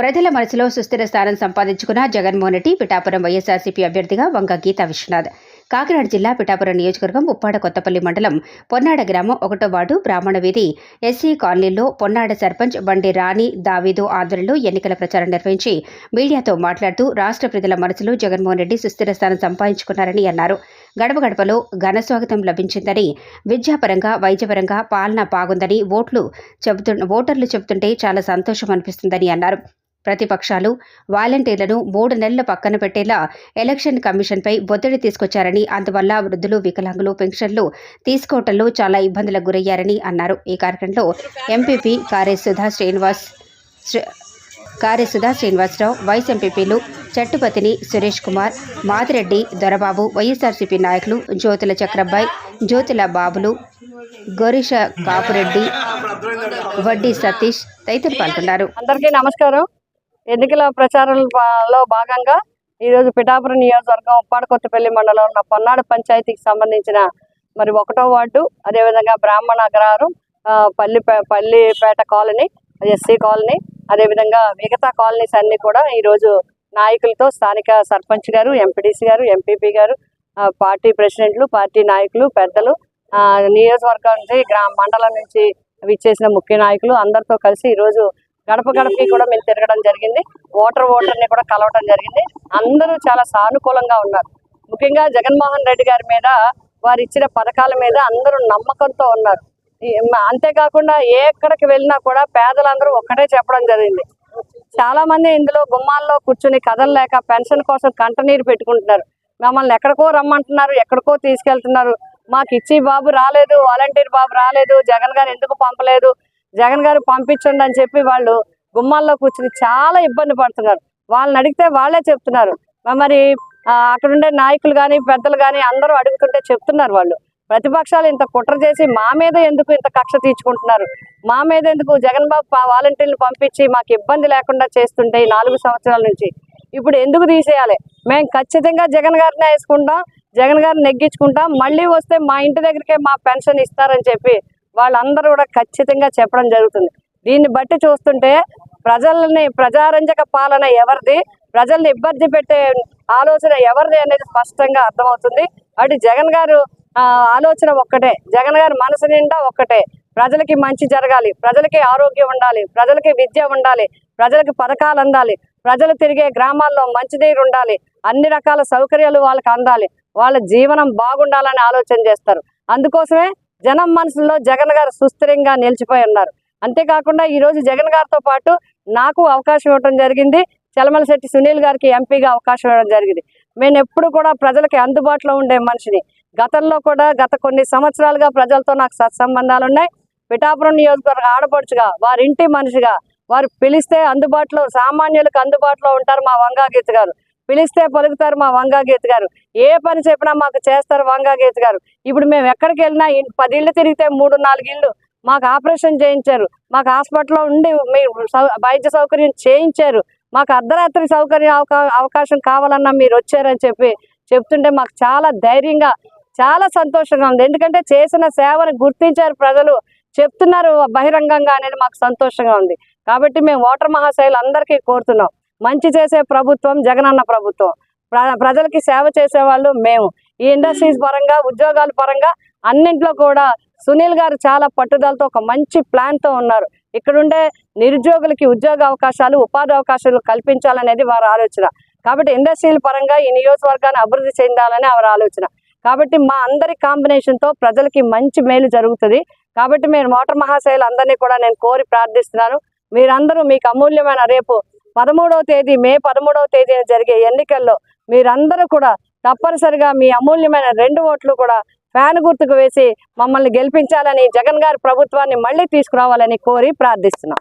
ప్రజల మనసులో సుస్థిర స్థానం సంపాదించుకున్న జగన్మోహన్ రెడ్డి పిఠాపురం వైఎస్ఆర్సీపీ అభ్యర్థిగా వంగ గీతా విశ్వనాథ్. కాకినాడ జిల్లా పిఠాపురం నియోజకవర్గం ఉప్పాడ కొత్తపల్లి మండలం పొన్నాడ గ్రామం ఒకటో వార్డు బ్రాహ్మణ వీధి ఎస్సీ కాలనీలో పొన్నాడ సర్పంచ్ బండి రాణి దావీదు ఆధ్వర్యంలో ఎన్నికల ప్రచారం నిర్వహించి మీడియాతో మాట్లాడుతూ రాష్ట్ర ప్రజల మనసులో జగన్మోహన్ రెడ్డి సుస్థిర స్థానం సంపాదించుకున్నారని అన్నారు. గడప గడపలో ఘన స్వాగతం లభించిందని విద్యాపరంగా వైద్యపరంగా పాలన బాగుందని ఓట్లు చెబుతు ఓటర్లు చెబుతుంటే చాలా సంతోషం అనిపిస్తుందని అన్నారు. ప్రతిపక్షాలు వాలంటీర్లను మూడు నెలలు పక్కన పెట్టేలా ఎలక్షన్ కమిషన్పై ఒత్తిడి తీసుకొచ్చారని అందువల్ల వృద్ధులు వికలాంగులు పెన్షన్లు తీసుకోవటంలో చాలా ఇబ్బందులకు గురయ్యారని అన్నారు. ఈ కార్యక్రమంలో ఎంపీపీ కారే సుధా శ్రీనివాస్ శ్రీ- సుధా శ్రీనివాసరావు వైస్ ఎంపీపీలు చట్టుపతిని సురేష్ కుమార్ మాతిరెడ్డి దొరబాబు వైఎస్ఆర్సీపీ నాయకులు జ్యోతుల చక్రబ్బాయి జ్యోతుల బాబులు గొరిష కాపురెడ్డి వడ్డీ సతీష్ తదితరులు పాల్గొన్నారు. అందరికీ నమస్కారం. ఎన్నికల ప్రచారంలో భాగంగా ఈరోజు పిఠాపురం నియోజకవర్గం ఉప్పాడకొత్తపల్లి మండలం ఉన్న పొన్నాడు పంచాయతీకి సంబంధించిన మరి ఒకటో వార్డు అదేవిధంగా బ్రాహ్మణ అగ్రహారం పల్లిపే పల్లి పల్లిపేట కాలనీ ఎస్సీ కాలనీ అదేవిధంగా మిగతా కాలనీస్ అన్నీ కూడా ఈరోజు నాయకులతో స్థానిక సర్పంచ్ గారు ఎంపీడీసీ గారు ఎంపీపీ గారు పార్టీ ప్రెసిడెంట్లు పార్టీ నాయకులు పెద్దలు నియోజకవర్గం నుంచి గ్రామ మండలం నుంచి విచ్చేసిన ముఖ్య నాయకులు అందరితో కలిసి ఈరోజు గడప గడపకి కూడా మేము తిరగడం జరిగింది. ఓటర్ ఓటర్ని కూడా కలవడం జరిగింది. అందరూ చాలా సానుకూలంగా ఉన్నారు. ముఖ్యంగా జగన్మోహన్ రెడ్డి గారి మీద వారు ఇచ్చిన పథకాల మీద అందరూ నమ్మకంతో ఉన్నారు. ఈ- అంతేకాకుండా ఎక్కడికి వెళ్ళినా కూడా పేదలందరూ ఒక్కటే చెప్పడం జరిగింది. చాలా మంది ఇందులో గుమ్మాల్లో కూర్చుని కదలలేక పెన్షన్ కోసం కంటనీరు పెట్టుకుంటున్నారు. మమ్మల్ని ఎక్కడికో రమ్మంటున్నారు ఎక్కడికో తీసుకెళ్తున్నారు. మాకు ఇచ్చి బాబు రాలేదు వాలంటీర్ బాబు రాలేదు జగన్ గారు ఎందుకు పంపలేదు జగన్ గారు పంపించండి అని చెప్పి వాళ్ళు గుమ్మాల్లో కూర్చుని చాలా ఇబ్బంది పడుతున్నారు. వాళ్ళని అడిగితే వాళ్ళే చెప్తున్నారు. మరి అక్కడ ఉండే నాయకులు కానీ పెద్దలు కానీ అందరూ అడుగుతుంటే చెప్తున్నారు వాళ్ళు. ప్రతిపక్షాలు ఇంత కుట్ర చేసి మా మీద ఎందుకు ఇంత కక్ష తీర్చుకుంటున్నారు? మా మీద ఎందుకు జగన్ బాబు వాలంటీర్లు పంపించి మాకు ఇబ్బంది లేకుండా చేస్తుంటే ఈ నాలుగు సంవత్సరాల నుంచి? ఇప్పుడు ఎందుకు తీసేయాలి? మేము ఖచ్చితంగా జగన్ గారినే వేసుకుంటాం జగన్ గారిని నెగ్గించుకుంటాం మళ్ళీ వస్తే మా ఇంటి దగ్గరికే మా పెన్షన్ ఇస్తారని చెప్పి వాళ్ళందరూ కూడా ఖచ్చితంగా చెప్పడం జరుగుతుంది. దీన్ని బట్టి చూస్తుంటే ప్రజల్ని ప్రజారంజక పాలన ఎవరిది ప్రజల్ని ఇబ్బంది పెట్టే ఆలోచన ఎవరిది అనేది స్పష్టంగా అర్థమవుతుంది. అటు జగన్ గారు ఆలోచన ఒక్కటే. జగన్ గారి మనసు నిండా ఒక్కటే. ప్రజలకి మంచి జరగాలి. ప్రజలకి ఆరోగ్యం ఉండాలి. ప్రజలకి విద్య ఉండాలి. ప్రజలకి పథకాలు అందాలి. ప్రజలు తిరిగే గ్రామాల్లో మంచినీరు ఉండాలి. అన్ని రకాల సౌకర్యాలు వాళ్ళకి అందాలి. వాళ్ళ జీవనం బాగుండాలని ఆలోచన చేస్తారు. అందుకోసమే జనం మనసుల్లో జగన్ గారు సుస్థిరంగా నిలిచిపోయి ఉన్నారు. అంతేకాకుండా ఈరోజు జగన్ గారితో పాటు నాకు అవకాశం ఇవ్వడం జరిగింది. చలమలశెట్టి సునీల్ గారికి ఎంపీగా అవకాశం ఇవ్వడం జరిగింది. నేను ఎప్పుడు కూడా ప్రజలకి అందుబాటులో ఉండే మనిషిని. గతంలో కూడా గత కొన్ని సంవత్సరాలుగా ప్రజలతో నాకు సత్సంబంధాలు ఉన్నాయి. పిఠాపురం నియోజకవర్గ ఆడపడుచుగా వారి ఇంటి మనిషిగా వారు పిలిస్తే అందుబాటులో సామాన్యులకు అందుబాటులో ఉంటారు మా వంగాగీత గారు. పిలిస్తే పలుకుతారు మా వంగాగీత గారు. ఏ పని చెప్పినా మాకు చేస్తారు వంగాగీత గారు. ఇప్పుడు మేము ఎక్కడికి వెళ్ళినా పది ఇళ్ళు తిరిగితే మూడు నాలుగు ఇళ్ళు మాకు ఆపరేషన్ చేయించారు. మాకు హాస్పిటల్లో ఉండి మీరు సౌ- వైద్య సౌకర్యం చేయించారు. మాకు అర్ధరాత్రి సౌకర్యం అవకా- అవకాశం కావాలన్నా మీరు వచ్చారని చెప్పి చెప్తుంటే మాకు చాలా ధైర్యంగా చాలా సంతోషంగా ఉంది. ఎందుకంటే చేసిన సేవను గుర్తించారు ప్రజలు. చెప్తున్నారు బహిరంగంగా అనేది మాకు సంతోషంగా ఉంది. కాబట్టి మేము ఓటర్ మహాశైలు అందరికీ కోరుతున్నాం. మంచి చేసే ప్రభుత్వం జగనన్న ప్రభుత్వం. ప్ర- ప్రజలకి సేవ చేసే వాళ్ళు మేము. ఈ ఇండస్ట్రీస్ పరంగా ఉద్యోగాల పరంగా అన్నింట్లో కూడా సునీల్ గారు చాలా పట్టుదలతో ఒక మంచి ప్లాన్తో ఉన్నారు. ఇక్కడుండే నిరుద్యోగులకి ఉద్యోగ అవకాశాలు ఉపాధి అవకాశాలు కల్పించాలనేది వారి ఆలోచన. కాబట్టి ఇండస్ట్రీల పరంగా ఈ నియోజకవర్గాన్ని అభివృద్ధి చెందాలని వారి ఆలోచన. కాబట్టి మా అందరి కాంబినేషన్తో ప్రజలకి మంచి మేలు జరుగుతుంది. కాబట్టి మీరు మోటార్ మహాశైలు అందరినీ కూడా నేను కోరి ప్రార్థిస్తున్నాను. మీరందరూ మీకు అమూల్యమైన రేపు పదమూడవ తేదీ మే పదమూడవ తేదీన జరిగే ఎన్నికల్లో మీరందరూ కూడా తప్పనిసరిగా మీ అమూల్యమైన రెండు ఓట్లు కూడా ఫ్యాన్ గుర్తుకు వేసి మమ్మల్ని గెలిపించాలని జగన్ గారి ప్రభుత్వాన్ని మళ్ళీ తీసుకురావాలని కోరి ప్రార్థిస్తున్నాం.